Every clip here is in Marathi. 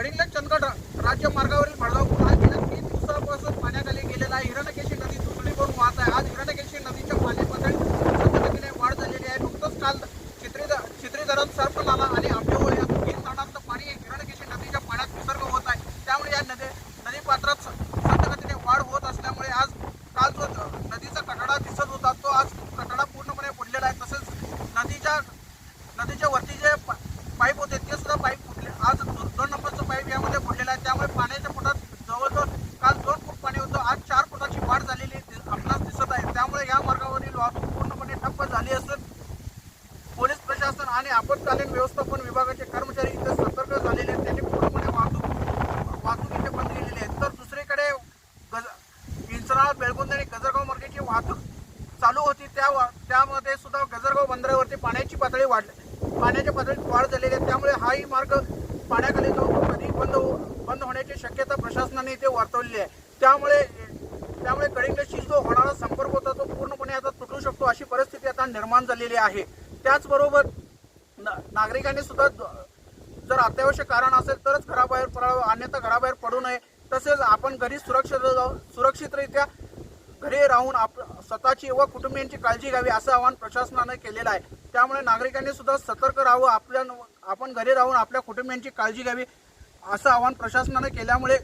गडिंगलज चंदगड राज्य मार्गावरील भडगाव पूल हा गेल्या तीन दिवसापासून पाण्याखाली गेलेला आहे. हिरणकेशी नदी दुसरी करून वाहत आहे. आज हिरणकेशी नदीच्या पाणी पातळीने वाढ झालेली आहे. नुकतंच काल चित्री चित्री धरण सर्प नाला आणि आंबेवळ या तीन धरणांचं पाणी हिरणकेशी नदीच्या पाण्यात विसर्ग होत आहे. त्यामुळे या नदी नदी पात्रात संतगतीने वाढ होत असल्यामुळे आज काल जो नदीचा कठडा दिसत होता तो आज कठडा पूर्णपणे बुडलेला आहे. तसेच नदीच्या नदीच्या वरती जे पा- पाईप होते ते सुद्धा पाईप फुटले आज दो- दोन नंबरचं पाईप यामध्ये फुटलेलं आहे त्यामुळे पाण्याच्या पोटात जवळजवळ काल दोन फूट पाणी होतं आज चार फुटाची वाढ झालेली दि- आपणास दिसत आहे त्यामुळे या मार्गावरील वाहतूक पूर्णपणे ठप्प झाली असून पोलीस प्रशासन आणि आपत्कालीन व्यवस्थापन विभागाचे कर्मचारी इथे सतर्क झालेले आहेत. त्यांनी पूर्णपणे वाहतूक वाहतूक इथे बंद केलेली आहे तर दुसरीकडे गज इंचनाळ बेळगुंद आणि गजरगाव मार्गाची वाहतूक चालू होती. त्या वा- त्यामध्ये सुद्धा गजरगाव बंदरावरती पाण्याची पातळी वाढली पाण्याच्या पातळीत वाढ झालेली आहे. त्यामुळे हाही मार्ग पाण्याखाली जो कधी बंद हो- बंद होण्याची शक्यता प्रशासनाने इथे वर्तवलेली आहे. त्यामुळे त्यामुळे कळिंगशी जो होणारा संपर्क होता तो पूर्णपणे आता तुटू शकतो अशी परिस्थिती आता निर्माण झालेली आहे. त्याचबरोबर नागरिकांनी सुद्धा जर अत्यावश्यक कारण असेल तरच घराबाहेर पडावं अन्यथा घराबाहेर पडू नये. तसेच आपण घरी सुरक्षित सुरक्षितरित्या घरी राहून आप स्वतःची व कुटुंबियांची काळजी घ्यावी असं आवाहन प्रशासनाने केलेलं आहे. त्यामुळे नागरिकांनी सुद्धा सतर्क राहावं आपल्या आपण घरी राहून आपल्या कुटुंबियांची काळजी घ्यावी असं आवाहन प्रशासनाने केल्यामुळे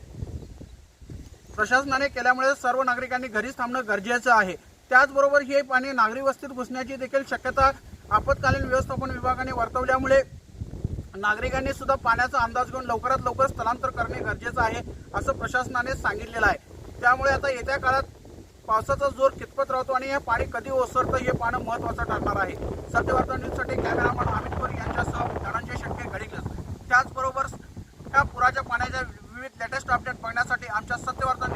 प्रशासनाने केल्यामुळे सर्व नागरिकांनी घरीच थांबणं गरजेचं आहे. त्याचबरोबर हे पाणी नागरी वस्तीत घुसण्याची देखील शक्यता आपत्कालीन व्यवस्थापन विभागाने वर्तवल्यामुळे नागरिकांनी सुद्धा पाण्याचा अंदाज घेऊन लवकरात लवकर स्थलांतर करणे गरजेचं आहे असं प्रशासनाने सांगितलेलं आहे. त्यामुळे आता येत्या काळात पावसाचा जोर कितपत राहतो आणि हे पाणी कधी ओसरतं हे पाहणं महत्वाचं ठरणार आहे. सत्यवार्ता न्यूजसाठी कॅमेरामन अमित कोर यांच्यासह धनंजय शेटके गडिंगलज त्याचबरोबर ह्या पुराच्या पाण्याच्या विविध लेटेस्ट अपडेट बघण्यासाठी आमच्या सत्यवार्ता